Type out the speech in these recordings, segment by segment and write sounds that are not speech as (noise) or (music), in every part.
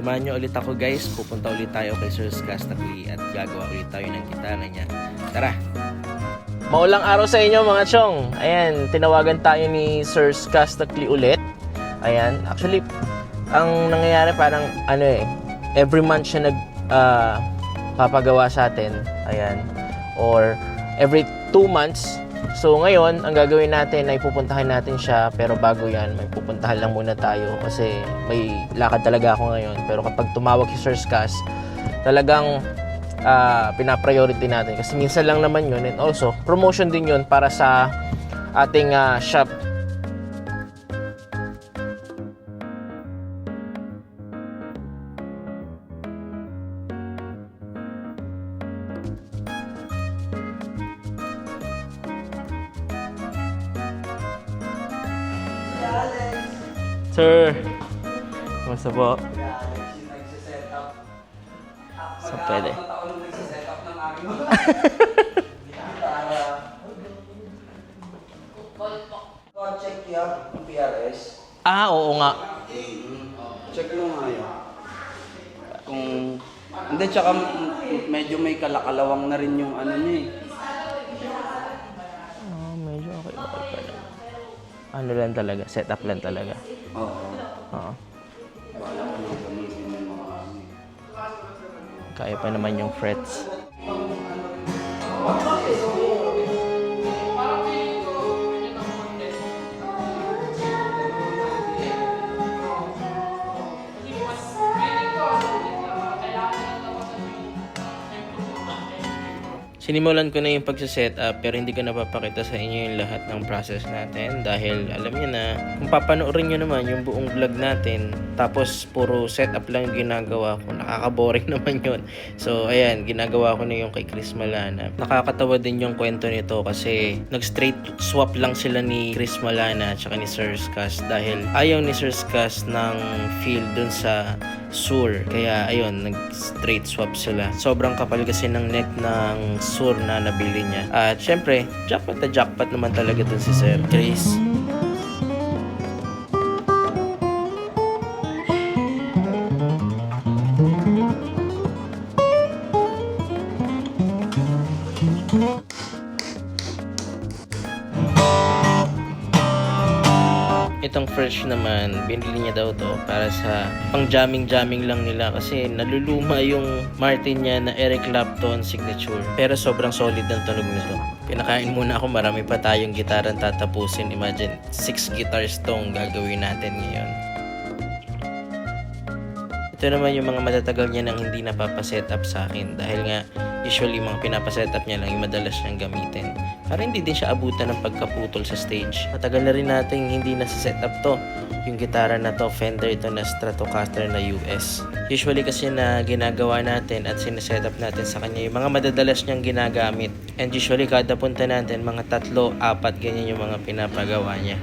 Samahan nyo ulit ako guys. Pupunta ulit tayo kay Sir Skastakli at gagawa ulit tayo ng gitara niya. Tara! Maulang araw sa inyo mga chong. Ayan, tinawagan tayo ni Sir Skastakli ulit. Ayan, actually, ang nangyayari parang ano eh, every month siya nag ah, papagawa sa atin. Ayan. Or every two months. So ngayon, ang gagawin natin ay pupuntahan natin siya. Pero bago yan, may pupuntahan lang muna tayo. Kasi may lakad talaga ako ngayon. Pero kapag tumawag si Sir Skas, talagang ah, pinapriority natin. Kasi minsan lang naman yun. And also, promotion din yun para sa ating ah, shop Sir, kumusta po? Sa pwede. check yan, ang PRS. Ah, oo nga. Check mo nga yun. Kung... Hindi, tsaka medyo may kalakalawang na rin yung ano niya eh. Ano lang talaga, setup lang talaga. Oo. Oo. Wala ko nang gamitin yung mga ano eh. Kaya pa naman yung frets. Sinimulan ko na yung pagsa-set up pero hindi ko napapakita sa inyo yung lahat ng process natin. Dahil alam niyo na kung papanoorin niyo naman yung buong vlog natin tapos puro setup lang yung ginagawa ko nakaka-boring (laughs) naman yun. So ayan ginagawa ko na yung kay Chris Malana. Nakakatawa din yung kwento nito kasi nag straight swap lang sila ni Chris Malana at saka ni Sir Skas dahil ayaw ni Sir Skas ng feel dun sa Sur. Kaya ayun, nag-straight swap sila. Sobrang kapal kasi ng neck ng Sur na nabili niya. At syempre, jackpot na jackpot naman talaga dun si Sir Chris. Itong fresh naman, binili niya daw to para sa pang jamming-jamming lang nila kasi naluluma yung Martin niya na Eric Clapton signature. Pero sobrang solid ng tunog nito. Pinakain muna ako, marami pa tayong gitaran tatapusin. Imagine, 6 guitars tong gagawin natin ngayon. Ito naman yung mga matatagal niya nang hindi napapaset up sa akin dahil nga usually mga pinapaset up niya lang yung madalas niyang gamitin. Para hindi din siya abutan ng pagkaputol sa stage. Matagal na rin nating hindi nasa-set up to. Yung gitara na to, Fender ito na Stratocaster na US. Usually kasi na ginagawa natin at sineset up natin sa kanya yung mga madadalas niyang ginagamit. And usually kada punta natin, mga tatlo, apat, ganyan yung mga pinapagawa niya.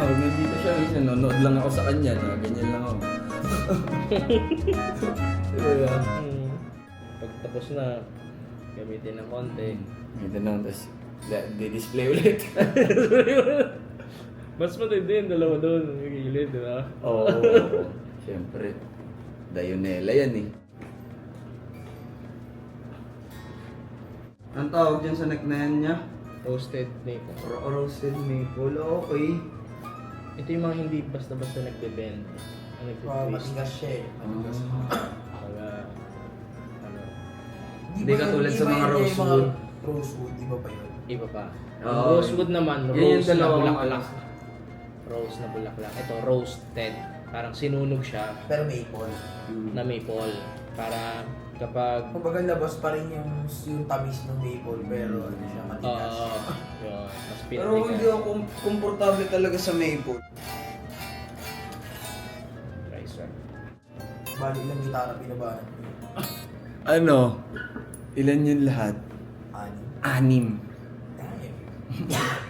Oh, nandito siya. Minsan, nanonood lang ako sa kanya. Na, ganyan lang ako. (laughs) diba? Hmm. Pag tapos na, gamitin ng konti. Ito na, tapos di-display ulit. (laughs) (laughs) Mas matindi yung dalawa doon, yung gilid, di ba? Oo. Siyempre. Dayonela yan eh. Ang tawag dyan sa neck na yan niya? Roasted maple. Ro- Roasted maple, okay. Ito yung mga hindi basta-basta nagbe-bend. Ang nagbe-twist. siya eh. Mga, ano, Hindi katulad sa mga rosewood. Rosewood, di ba pa yun? iba pa. Oo. Ang rosewood naman, Yan yung rose na dalawang bulaklak. Rose na bulaklak. Ito, roasted. Parang sinunog siya Pero maple. na maple. Para kapag Kumbaga labas pa rin yung, yung tamis ng maple pero ano siya Oo, matigas. yun, mas Pero pinatigas. hindi ako kom- komportable talaga sa maple. Try, sir. Bali ilang gitara pinabahan. (laughs) Ano? Ilan yun lahat? Anim. Anim. Damn. (laughs)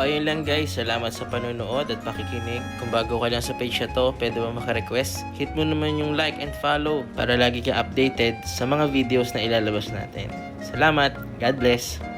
Ayun lang guys, salamat sa panonood at pakikinig. Kung bago ka lang sa page na to, pwede mo maka-request. Hit mo naman yung like and follow para lagi ka updated sa mga videos na ilalabas natin. Salamat, God bless!